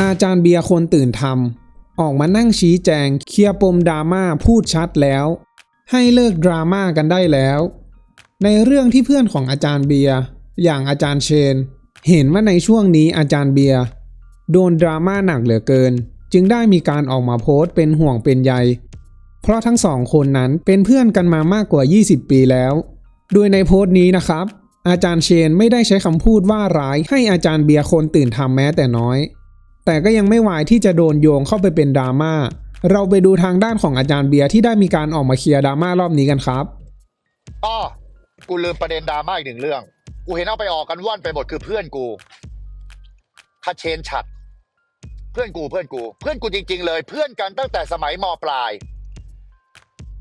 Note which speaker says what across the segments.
Speaker 1: อาจารย์เบียร์คนตื่นทำออกมานั่งชี้แจงเคลียร์ปมดราม่าพูดชัดแล้ว ให้เลิกดราม่ากันได้แล้ว ในเรื่องที่เพื่อนของอาจารย์เบียร์อย่างอาจารย์เชน เห็นว่าในช่วงนี้อาจารย์เบียร์โดนดราม่าหนักเหลือเกิน จึงได้มีการออกมาโพสต์เป็นห่วงเป็นใย เพราะทั้งสองคนนั้นเป็นเพื่อนกันมามากกว่า 20 ปีแล้ว โดยในโพสต์นี้นะครับ อาจารย์เชนไม่ได้ใช้คำพูดว่าร้ายให้อาจารย์เบียร์คนตื่นทำแม้แต่น้อย แต่ก็ยังไม่วายที่จะโดนโยงเข้าไปเป็นดราม่า เราไปดูทางด้านของอาจารย์เบียร์ที่ได้มีการออกมาเคลียร์ดราม่ารอบนี้กันครับ
Speaker 2: อ้อกูลืมประเด็นดราม่าอีกหนึ่งเรื่อง กูเห็นเอาไปออกกันว่อนไปหมดคือเพื่อนกูคาเชนฉัด เพื่อนกูเพื่อนกู เพื่อนกูจริง ๆ เลย เพื่อนกันตั้งแต่สมัยมปลาย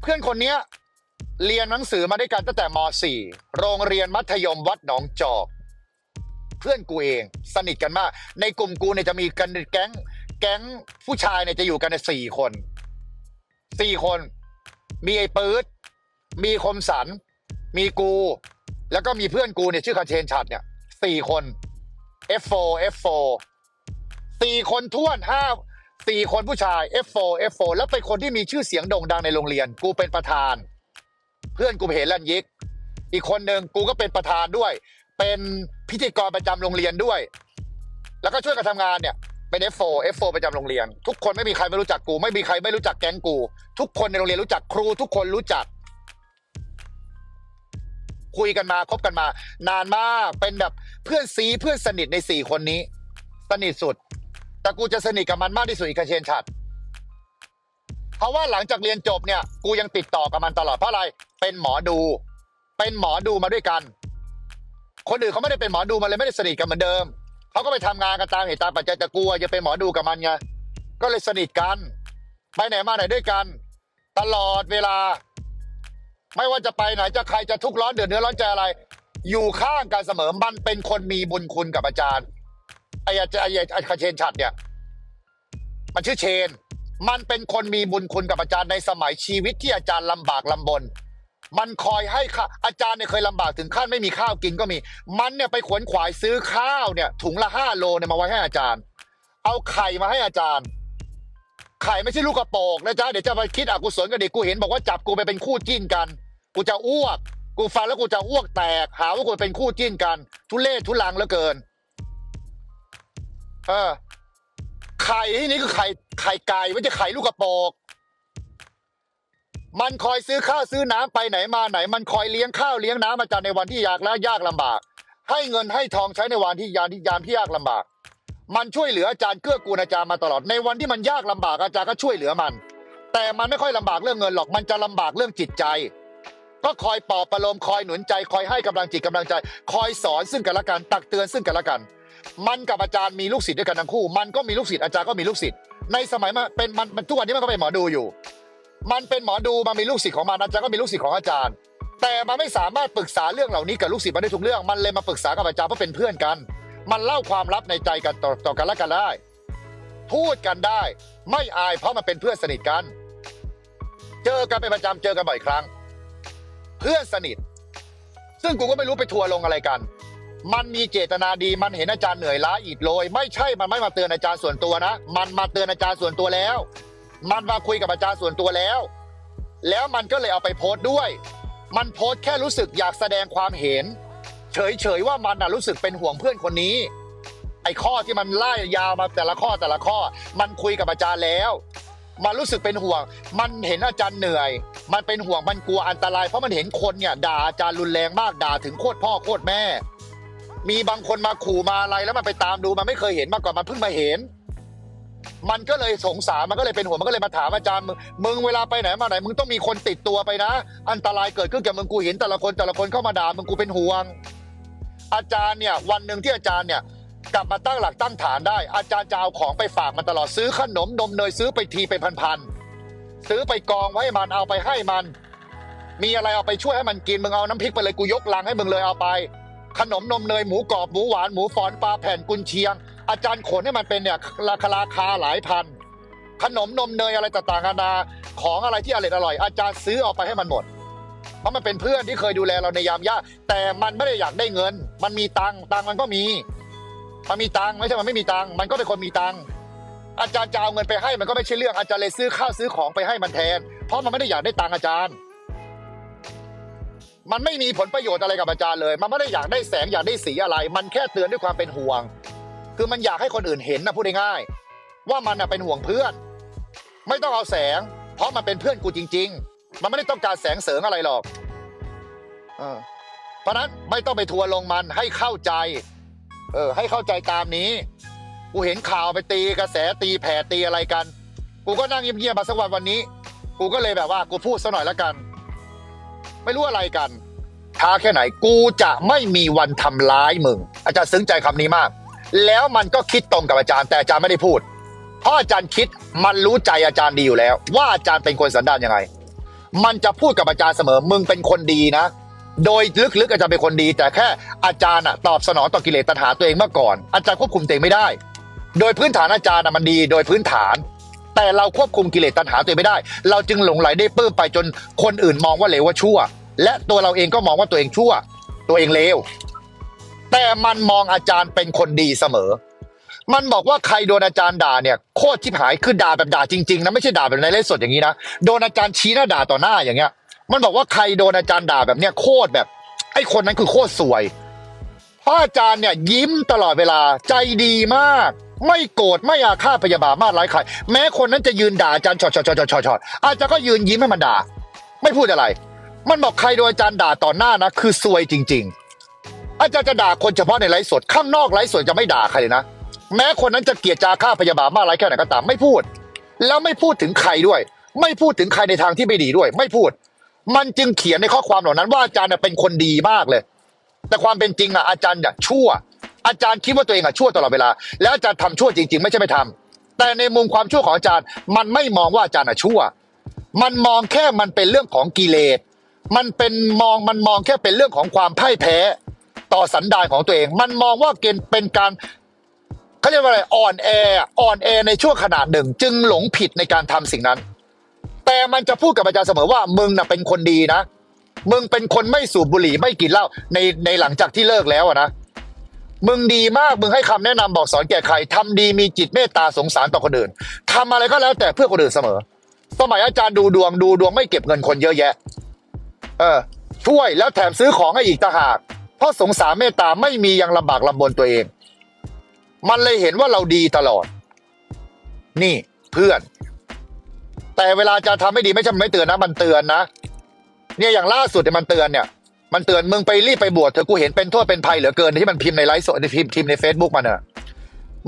Speaker 2: เพื่อนคนเนี้ย เรียนหนังสือมาด้วยกันตั้งแต่ม .4 โรงเรียนมัธยมวัดหนองจอก เพื่อนกูเอง สนิทกันมาก ในกลุ่มกูเนี่ยจะมีกันแก๊ง แก๊งผู้ชายเนี่ยจะอยู่กันสี่คนสี่คน มีไอ้ปื๊ดมีคมสัน มีกู แล้วก็มีเพื่อนกูเนี่ยชื่อคาเชนฉัดเนี่ยสี่คน F4 F4 สี่คนท้วนห้าสี่คนผู้ชาย F4 F4 แล้วเป็นคนที่มีชื่อเสียงโด่งดังในโรงเรียน กูเป็นประธาน เพื่อนกูเห็นลันยิก อีกคนหนึ่งกูก็เป็นประธานด้วย เป็นพิธีกรประจำโรงเรียนด้วย แล้วก็ช่วยกันทำงานเนี่ยเป็น F4 F4 ประจำโรงเรียน ทุกคนไม่มีใครไม่รู้จักกู ไม่มีใครไม่รู้จักแก๊งกู ทุกคนในโรงเรียนรู้จักครู ทุกคนรู้จัก คุยกันมาคบกันมา นานมากเป็นแบบเพื่อนซีเพื่อนสนิทในสี่คนนี้ สนิทสุด แต่กูจะสนิทกับมันมากที่สุดอีกเชนชัดเพราะว่าหลังจากเรียนจบเนี่ย กูยังติดต่อกับมันตลอดเพราะอะไรเป็นหมอดู เป็นหมอดูมาด้วยกัน คนอื่นเขาไม่ได้เป็นหมอดูมันเลยไม่ได้สนิทกันเหมือนเดิมเขาก็ไปทำงานกันตามเหตุตามปัจจัยแต่กูอะจะเป็นหมอดูกับมันไงก็เลยสนิทกัน ไปไหนมาไหนด้วยกัน ตลอดเวลา ไม่ว่าจะไปไหนจะใครจะทุกข์ร้อนเดือดเนื้อร้อนใจอะไร อยู่ข้างกันเสมอมันเป็นคนมีบุญคุณกับอาจารย์ไอ้อาจารย์ไอ้คาเชนฉัดเนี่ย มันชื่อเชน มันเป็นคนมีบุญคุณกับอาจารย์ในสมัยชีวิตที่อาจารย์ลำบากลำบน มันคอยให้ข้าอาจารย์เนี่ยเคยลำบากถึงขั้นไม่มีข้าวกินก็มี มันเนี่ยไปขวนขวายซื้อข้าวเนี่ย ถุงละห้าโลเนี่ยมาไว้ให้อาจารย์ เอาไข่มาให้อาจารย์ ไข่ไม่ใช่ลูกกระโปงนะจ๊ะเดี๋ยวจะไปคิดอกุศลกันดิกูเห็นบอกว่าจับกูไปเป็นคู่จิ้นกัน กูจะอ้วก กูฟังแล้วกูจะอ้วกแตก หาว่ากูเป็นคู่จิ้นกัน ทุเล่ทุลังเหลือเกิน เออไข่ที่นี่คือไข่ไข่ไก่ไม่ใช่ไข่ลูกกระโปง มันคอยซื้อข้าวซื้อน้ำไปไหนมาไหน มันคอยเลี้ยงข้าวเลี้ยงน้ำอาจารย์ในวันที่ยากและยากลำบาก ให้เงินให้ทองใช้ในวันที่ยามที่ยามที่ยากลำบาก มันช่วยเหลืออาจารย์เกื้อกูลอาจารย์มาตลอดในวันที่มันยากลำบากอาจารย์ก็ช่วยเหลือมัน แต่มันไม่ค่อยลำบากเรื่องเงินหรอกมันจะลำบากเรื่องจิตใจ ก็คอยปลอบประโลมคอยหนุนใจ คอยให้กำลังจิตกำลังใจ คอยสอนซึ่งกันและกันตักเตือนซึ่งกันและกัน มันกับอาจารย์มีลูกศิษย์ด้วยกันทั้งคู่ มันก็มีลูกศิษย์อาจารย์ก็มีลูกศิษย์ในสมัยมันเป็นมันมันทุกวันนี้มันก็เป็นหมอดูอยู่ มันเป็นหมอดูมันมีลูกศิษย์ของมันอาจารย์ก็มีลูกศิษย์ของอาจารย์ แต่มันไม่สามารถปรึกษาเรื่องเหล่านี้กับลูกศิษย์มันได้ทุกเรื่องมันเลยมาปรึกษากับอาจารย์เพราะเป็นเพื่อนกัน มันเล่าความลับในใจกันต่อต่อกันและกันได้ พูดกันได้ ไม่อายเพราะมันเป็นเพื่อนสนิทกัน เจอกันเป็นประจำเจอกันบ่อยครั้ง เพื่อนสนิท ซึ่งกูก็ไม่รู้ไปทัวร์ลงอะไรกัน มันมีเจตนาดีมันเห็นอาจารย์เหนื่อยล้าอิดโรยไม่ใช่มันไม่มาเตือนอาจารย์ส่วนตัวนะ มันมาเตือนอาจารย์ส่วนตัวแล้ว มันมาคุยกับอาจารย์ส่วนตัวแล้ว แล้วมันก็เลยเอาไปโพสต์ด้วย มันโพสต์แค่รู้สึกอยากแสดงความเห็น เฉยๆว่ามันนะรู้สึกเป็นห่วงเพื่อนคนนี้ ไอ้ข้อที่มันไล่ยาวมาแต่ละข้อแต่ละข้อ มันคุยกับอาจารย์แล้ว มันรู้สึกเป็นห่วง มันเห็นอาจารย์เหนื่อย มันเป็นห่วงมันกลัวอันตราย เพราะมันเห็นคนเนี่ยด่าอาจารย์รุนแรงมากด่าถึงโคตรพ่อโคตรแม่ มีบางคนมาขู่มาอะไรแล้วมันไปตามดูมันไม่เคยเห็นมาก่อนมันเพิ่งมาเห็น มันก็เลยสงสารมันก็เลยเป็นห่วงมันก็เลยมาถามอาจารย์มึงมึงเวลาไปไหนมาไหนมึงต้องมีคนติดตัวไปนะ อันตรายเกิดขึ้นกับมึงกูเห็นแต่ละคนแต่ละคนเข้ามาด่ามึงกูเป็นห่วง อาจารย์เนี่ยวันหนึ่งที่อาจารย์เนี่ยกลับมาตั้งหลักตั้งฐานได้ อาจารย์จะเอาของไปฝากมันตลอดซื้อขนมนมเนยซื้อไปทีไปพันๆซื้อไปกองไว้ให้มันเอาไปให้มัน มีอะไรเอาไปช่วยให้มันกินมึงเอาน้ำพริกไปเลยกูยกลังให้มึงเลยเอาไป ขนมนมเนยหมูกรอบหมูหวานหมูฝอนปลาแผ่นกุนเชียง อาจารย์ขนให้มันเป็นเนี่ยราคาราคาหลายพัน ขนมนมเนยอะไรต่างๆนานาของอะไรที่อร่อยอร่อย อาจารย์ซื้อเอาไปให้มันหมด เพราะมันเป็นเพื่อนที่เคยดูแลเราในยามยากแต่มันไม่ได้อยากได้เงิน มันมีตังตังมันก็มี มันมีตังไม่ใช่มันไม่มีตังมันก็เป็นคนมีตังอาจารย์จะเอาเงินไปให้มันก็ไม่ใช่เรื่องอาจารย์เลยซื้อข้าวซื้อของไปให้มันแทน เพราะมันไม่ได้อยากได้ตังอาจารย์ มันไม่มีผลประโยชน์อะไรกับอาจารย์เลย มันไม่ได้อยากได้แสงอยากได้สีอะไร มันแค่เตือนด้วยความเป็นห่วง คือมันอยากให้คนอื่นเห็นนะพูดง่ายๆว่ามันนะเป็นห่วงเพื่อน ไม่ต้องเอาแสง เพราะมันเป็นเพื่อนกูจริง ๆ มันไม่ได้ต้องการแสงเสริงอะไรหรอกเพราะนั้นไม่ต้องไปทัวร์ลงมันให้เข้าใจ เออ ให้เข้าใจตามนี้ กูเห็นข่าวไปตีกระแสตีแผ่ตีอะไรกัน กูก็นั่งเงียบๆมาสักวันวันนี้ กูก็เลยแบบว่ากูพูดสักหน่อยล้วกัน ไม่รู้อะไรกันท้าแค่ไหน กูจะไม่มีวันทำร้ายมึง อาจารย์ซึ้งใจคำนี้มาก แล้วมันก็คิดตรงกับอาจารย์ แต่อาจารย์ไม่ได้พูด เพราะอาจารย์คิดมันรู้ใจอาจารย์ดีอยู่แล้ว ว่าอาจารย์เป็นคนสันดานยังไง มันจะพูดกับอาจารย์เสมอมึงเป็นคนดีนะ โดยลึกๆอาจารย์เป็นคนดี แต่แค่อาจารย์อะตอบสนองต่อกิเลสตัณหาตัวเองเมื่อก่อน อาจารย์ควบคุมตัวเองไม่ได้ โดยพื้นฐานอาจารย์อะมันดี โดยพื้นฐาน แต่เราควบคุมกิเลสตัณหาตัวเองไม่ได้ เราจึงหลงไหลได้ปื้มไปจนคนอื่นมองว่าเลวว่าชั่ว และตัวเราเองก็มองว่าตัวเองชั่ว ตัวเองเลว แต่มันมองอาจารย์เป็นคนดีเสมอ มันบอกว่าใครโดนอาจารย์ด่าเนี่ยโคตรชิบหายคือด่าแบบด่าจริงๆนะไม่ใช่ด่าแบบในไลฟ์สดอย่างนี้นะโดนอาจารย์ชี้หน้าด่าต่อหน้าอย่างเงี้ย มันบอกว่าใครโดนอาจารย์ด่าแบบเนี้ยโคตรแบบ ไอ้คนนั้นคือโคตรสวยเพราะอาจารย์เนี่ยยิ้มตลอดเวลาใจดีมาก ไม่โกรธไม่อาฆาตพยาบาทมาดร้ายใครแม้คนนั้นจะยืนด่าอาจารย์ชอดชอดชอดชอดชอดชอดอาจารย์ก็ยืนยิ้มให้มันด่า ไม่พูดอะไร มันบอกใครโดนอาจารย์ด่าต่อหน้านะคือซวยจริง ๆ อาจารย์จะด่าคนเฉพาะในไลฟ์สดข้างนอกไลฟ์สดจะไม่ด่าใครเลยนะ แม้คนนั้นจะเกลียดจาฆ่าพยาบาทมากไรแค่ไหนก็ตามไม่พูด แล้วไม่พูดถึงใครด้วย ไม่พูดถึงใครในทางที่ไม่ดีด้วย ไม่พูด มันจึงเขียนในข้อความเหล่านั้นว่าอาจารย์เป็นคนดีมากเลย แต่ความเป็นจริงอะอาจารย์อะชั่ว อาจารย์คิดว่าตัวเองอะชั่วตลอดเวลา แล้วอาจารย์ทำชั่วจริง ๆ ไม่ใช่ไม่ทำแต่ในมุมความชั่วของอาจารย์ มันไม่มองว่าอาจารย์อะชั่ว มันมองแค่มันเป็นเรื่องของกิเลส มันเป็นมองมันมองแค่เป็นเรื่องของความพ่ายแพ้ ต่อสันดานของตัวเอง มันมองว่าเกณฑ์เป็นการเขาเรียกว่าอะไรอ่อนแออ่อนแอในช่วงขนาดหนึ่ง จึงหลงผิดในการทำสิ่งนั้น แต่มันจะพูดกับอาจารย์เสมอว่ามึงน่ะเป็นคนดีนะ มึงเป็นคนไม่สูบบุหรี่ไม่กินเหล้าในในหลังจากที่เลิกแล้วนะมึงดีมาก มึงให้คำแนะนำบอกสอนแก่ใครทำดีมีจิตเมตตาสงสารต่อคนอื่นทำอะไรก็แล้วแต่เพื่อคนอื่นเสมอ สมัยอาจารย์ดูดวงดูดวงไม่เก็บเงินคนเยอะแยะ เออ ช่วยแล้วแถมซื้อของให้อีกต่างหาก เพราะสงสารเมตตาไม่มียังลำบากลำบนตัวเอง มันเลยเห็นว่าเราดีตลอด นี่เพื่อน แต่เวลาจะทำไม่ดีไม่ใช่ไม่เตือนนะ มันเตือนนะ เนี่ยอย่างล่าสุดเนี่ยมันเตือนเนี่ย มันเตือนมึงไปรีบไปบวชเถอกูเห็นเป็นโทษเป็นภัยเหลือเกินที่มันพิมพ์ในไลฟ์สดในพิมพ์พิมในเฟซบุ๊กมันอะ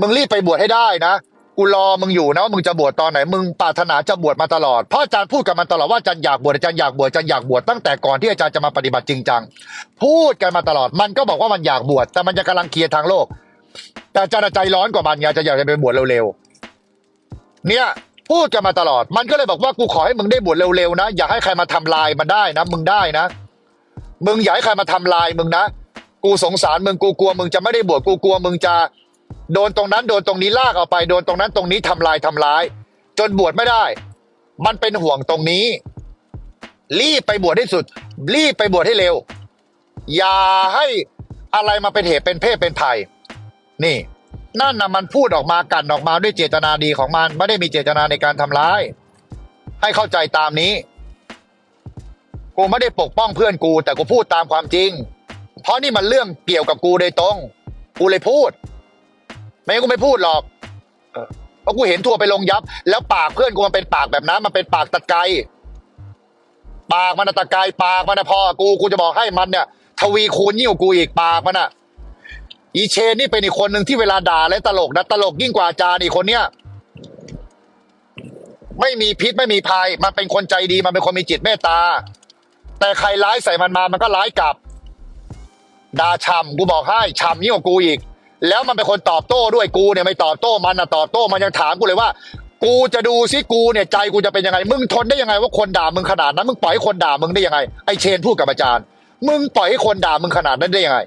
Speaker 2: มึงรีบไปบวชให้ได้นะ กูรอมึงอยู่นะว่ามึงจะบวชตอนไหนมึงปรารถนาจะบวชมาตลอดเพราะอาจารย์พูดกับมันตลอดว่าอาจารย์อยากบวชอาจารย์อยากบวชอาจารย์อยากบวชตั้งแต่ก่อนที่อาจารย์จะมาปฏิบัติจริงจังพูดกันมาตลอดมันก็บอกว่ามันอยากบวชแต่มันจะกำลังเคลียร์ทางโลก แต่อาจารย์ใจร้อนกว่ามันไงอาจะอยากจะไปบวชเร็วๆเนี่ยพูดกันมาตลอด มันก็เลยบอกว่ากูขอให้มึงได้บวชเร็วๆนะอย่าให้ใครมาทำลายมันได้นะ มึงได้นะ มึงอย่าให้ใครมาทำลายมึงนะ กูสงสารมึงกูกลัวมึงจะไม่ได้บวชกูกลัวมึงจะ โดนตรงนั้นโดนตรงนี้ลากเอาไป โดนตรงนั้นตรงนี้ทำลายทำร้าย จนบวชไม่ได้ มันเป็นห่วงตรงนี้ รีบไปบวชให้สุด รีบไปบวชให้เร็ว อย่าให้อะไรมาเป็นเหตุเป็นเพศเป็นภัย นี่ นั่นนะมันพูดออกมากันออกมาด้วยเจตนาดีของมัน ไม่ได้มีเจตนาในการทำร้าย ให้เข้าใจตามนี้กูไม่ได้ปกป้องเพื่อนกู แต่กูพูดตามความจริง เพราะนี่มันเรื่องเกี่ยวกับกูโดยตรง กูเลยพูด ไม่งั้นกูไม่พูดหรอกเพราะกูเห็นทัวร์ไปลงยับ แล้วปากเพื่อนกูมันเป็นปากแบบนั้น มันเป็นปากตะไกปากมันตะไกรปากมันนะพอกูกูจะบอกให้มันเนี่ย ทวีคูณยิ่งกว่ากูอีกปากมันอะอีเชนนี่เป็นอีกคนหนึ่งที่เวลาด่าและตลกนะตลกยิ่งกว่าจารย์อีกคนเนี้ยไม่มีพิษไม่มีภัย มันเป็นคนใจดีมันเป็นคนมีจิตเมตตา แต่ใครร้ายใส่มันมามันก็ร้ายกลับด่าช่ำกูบอกให้ช่ำยิ่งกว่ากูอีก แล้วมันเป็นคนตอบโต้ด้วยกูเนี่ยไม่ตอบโต้มันนะตอบโต้มันยังถามกูเลยว่า กูจะดูซิกูเนี่ยใจกูจะเป็นยังไง มึงทนได้ยังไงว่าคนด่ามึงขนาดนั้นมึงปล่อยให้คนด่ามึงได้ยังไงไอเชนพูดกับอาจารย์ มึงปล่อยให้คนด่ามึงขนาดนั้นได้ยังไง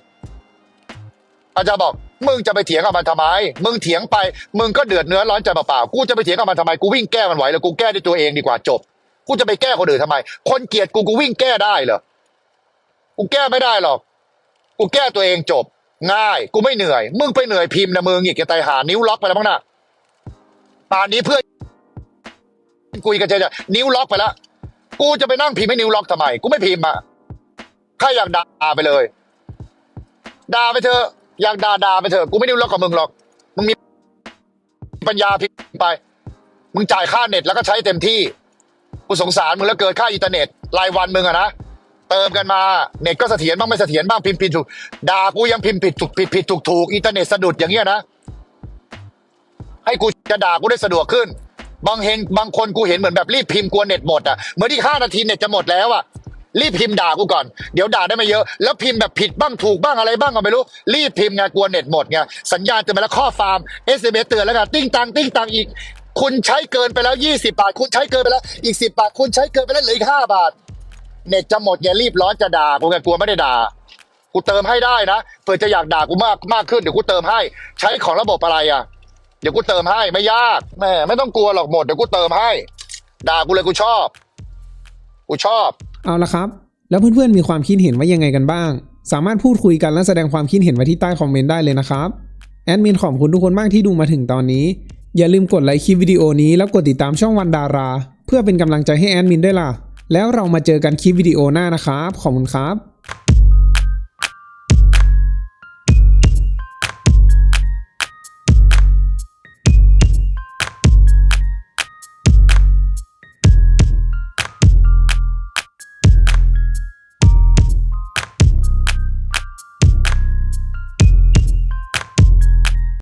Speaker 2: อาจารย์บอกมึงจะไปเถียงกับมันทำไม มึงเถียงไป มึงก็เดือดเนื้อร้อนใจเปล่าๆ กูจะไปเถียงกับมันทำไม กูวิ่งแก้มันไหวแล้วกูแก้ด้วยตัวเองดีกว่าจบ กูจะไปแก้คนอื่นทำไม คนเกลียดกูกูวิ่งแก้ได้เหรอ กูแก้ไม่ได้หรอก กูแก้ตัวเองจบ ง่าย กูไม่เหนื่อย มึงไปเหนื่อยพิมพ์นะมึงอีกจะตายหานิ้วล็อกไปแล้วมั้งนะป่านนี้เพื่อนคุยกันจะนิ้วล็อกไปแล้วกูจะไปนั่งพิมพ์ให้นิ้วล็อกทำไม กูไม่พิมพ์อะข้าอยากด่าไปเลยด่าไปเถอะอยากด่าด่าไปเถอะกูไม่นิ้วล็อกกับมึงหรอก มึงมีปัญญาพิมพ์ไป มึงจ่ายค่าเน็ตแล้วก็ใช้เต็มที่ กูสงสารมึงแล้วเกินค่าอินเทอร์เน็ตรายวันมึงอะนะ เติมกันมาเน็ตก็เสถียรบ้างไม่เสถียรบ้างพิมพ์ผิดถูกด่ากูยังพิมพ์ผิดถูกผิดผิดถูกถูกอินเทอร์เน็ตสะดุดอย่างเงี้ยนะ ให้กูจะด่ากูได้สะดวกขึ้น บางเห็นบางคนกูเห็นเหมือนแบบรีบพิมพ์กลัวเน็ตหมดอะเหมือนที่ห้านาทีเน็ตจะหมดแล้วอะรีบพิมพ์ด่ากูก่อน เดี๋ยวด่าได้ไม่เยอะ แล้วพิมพ์แบบผิดบ้างถูกบ้างอะไรบ้างก็ไม่รู้ รีบพิมพ์ไงกลัวเน็ตหมดไง สัญญาณเตือนมาแล้วข้อฟาร์มเอสเเตือนแล้วกันติ้งตังติ้งตังอีก คุณใช้เกินไปแล้วยี่สิบาท คุณใช้เกินไปแล้ว อีกสิบาท คุณใช้เกินไปแล้วเหลืออีกห้าบาท เน็ตจะหมดไงรีบร้อนจะด่ากูไงกลัวไม่ได้ด่า กูเติมให้ได้นะเผื่อจะอยากด่ากูมากมากขึ้นเดี๋ยวกูเติมให้ ใช้ของระบบอะไรอะ เดี๋ยวกูเติมให้ไม่ยากแม่ไม่ต้องกลัวหรอกหมดเดี๋ยวกูเติมให้ ด่ากูเลยกูชอบ กูชอบ
Speaker 1: เอาละครับ แล้วเพื่อนๆมีความคิดเห็นว่ายังไงกันบ้าง สามารถพูดคุยกันและแสดงความคิดเห็นไว้ที่ใต้คอมเมนต์ได้เลยนะครับแอดมินขอบคุณทุกคนมากที่ดูมาถึงตอนนี้ อย่าลืมกดไลค์คลิปวิดีโอนี้แล้วกดติดตามช่องวันดารา เพื่อเป็นกำลังใจให้แอดมินด้วยล่ะ แล้วเรามาเจอกันคลิปวิดีโอหน้านะครับ ขอบคุณครับ